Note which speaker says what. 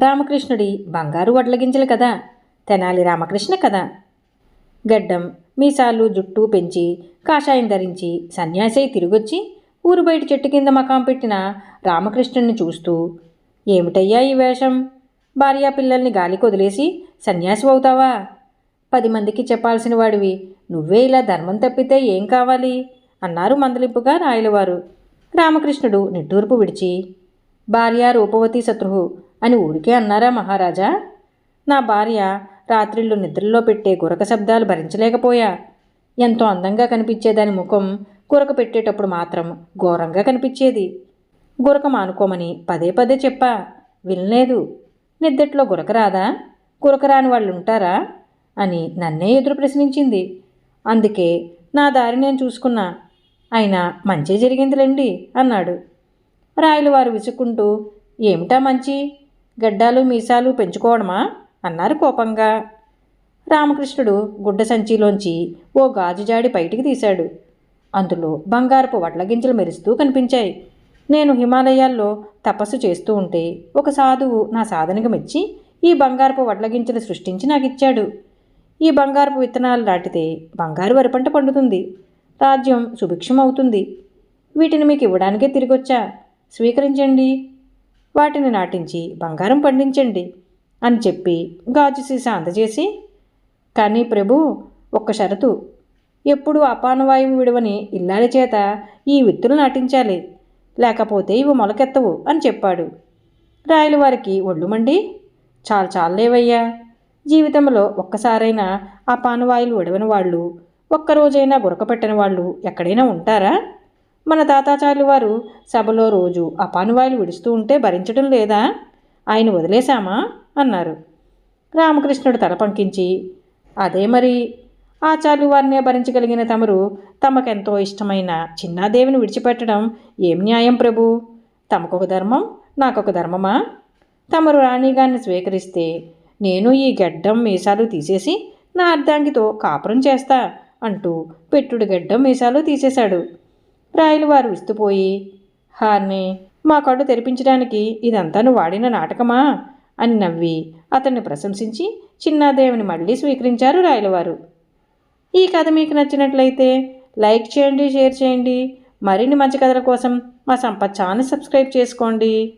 Speaker 1: రామకృష్ణుడి బంగారు వడ్లగింజలు కదా తెనాలి రామకృష్ణ కదా. గడ్డం మీసాలు జుట్టు పెంచి కాషాయం ధరించి సన్యాసి తిరిగొచ్చి ఊరు బయట చెట్టు కింద మకాం పెట్టిన రామకృష్ణుణ్ణి చూస్తూ ఏమిటయ్యా ఈ వేషం? భార్యా పిల్లల్ని గాలికి వదిలేసి సన్యాసి అవుతావా? పది మందికి చెప్పాల్సిన వాడివి నువ్వే ఇలా ధర్మం తప్పితే ఏం కావాలి? అన్నారు మందలింపుగా రాయలవారు. రామకృష్ణుడు నిట్టూర్పు విడిచి భార్య రూపవతి శత్రువు అని ఊరికే అన్నారా మహారాజా? నా భార్య రాత్రిళ్ళు నిద్రలో పెట్టే గురక శబ్దాలు భరించలేకపోయా. ఎంతో అందంగా కనిపించేదాని ముఖం గురక పెట్టేటప్పుడు మాత్రం ఘోరంగా కనిపించేది. గురక మానుకోమని పదే పదే చెప్పా వినలేదు. నిద్దట్లో గురక రాదా? గురక రాని వాళ్ళు ఉంటారా అని నన్నే ఎదురు ప్రశ్నించింది. అందుకే నా దారి నేను చూసుకున్నా. అయినా మంచి జరిగిందిలేండి అన్నాడు. రాయలు వారు విసుక్కుంటూ ఏమిటా మంచి? గడ్డాలు మీసాలు పెంచుకోవడమా? అన్నారు కోపంగా. రామకృష్ణుడు గుడ్డ సంచిలోంచి ఓ గాజు జాడి బయటికి తీశాడు. అందులో బంగారపు వడ్లగింజలు మెరుస్తూ కనిపించాయి. నేను హిమాలయాల్లో తపస్సు చేస్తూ ఉంటే ఒక సాధువు నా సాధనకు మెచ్చి ఈ బంగారపు వడ్లగింజలు సృష్టించి నాకు ఇచ్చాడు. ఈ బంగారపు విత్తనాలు నాటితే బంగారు వరి పంట పండుతుంది. రాజ్యం సుభిక్షం అవుతుంది వీటిని మీకు ఇవ్వడానికే తిరిగొచ్చా? స్వీకరించండి. వాటిని నాటించి బంగారం పండించండి అని చెప్పి గాజు సీసా అందజేసి కానీ ప్రభు ఒక్క షరతు. ఎప్పుడు అపానవాయువు విడవని ఇల్లాల చేత ఈ విత్తులు నాటించాలి. లేకపోతే ఇవి మొలకెత్తవు అని చెప్పాడు. రాయల వారికి ఒళ్ళు మండి చాలు చాలేవయ్యా జీవితంలో ఒక్కసారైనా అపానవాయులు విడవని వాళ్ళు ఒక్కరోజైనా గురకపెట్టని వాళ్ళు ఎక్కడైనా ఉంటారా? మన తాతాచార్యులు వారు సభలో రోజు అపానువాయులు విడుస్తూ ఉంటే భరించడం లేదా? ఆయన వదిలేశామా? అన్నారు. రామకృష్ణుడు తల పంకించి అదే మరి. ఆచార్యులు వారినే భరించగలిగిన తమరు తమకెంతో ఇష్టమైన చిన్నాదేవిని విడిచిపెట్టడం ఏం న్యాయం ప్రభు? తమకొక ధర్మం నాకొక ధర్మమా? తమరు రాణిగాన్ని స్వీకరిస్తే నేను ఈ గడ్డం మీసాలు తీసేసి నా అర్ధాంగితో కాపురం చేస్తా అంటూ పెట్టుడు గడ్డం మీసాలు తీసేశాడు. రాయలు వారు విస్తుపోయి హార్ని మా కళ్ళు తెరిపించడానికి ఇదంతా నువ్వు వాడిన నాటకమా? అని నవ్వి అతన్ని ప్రశంసించి చిన్నాదేవిని మళ్ళీ స్వీకరించారు రాయలవారు ఈ కథ మీకు నచ్చినట్లయితే లైక్ చేయండి షేర్ చేయండి. మరిన్ని మంచి కథల కోసం మా సంపత్ ఛానల్ సబ్స్క్రైబ్ చేసుకోండి.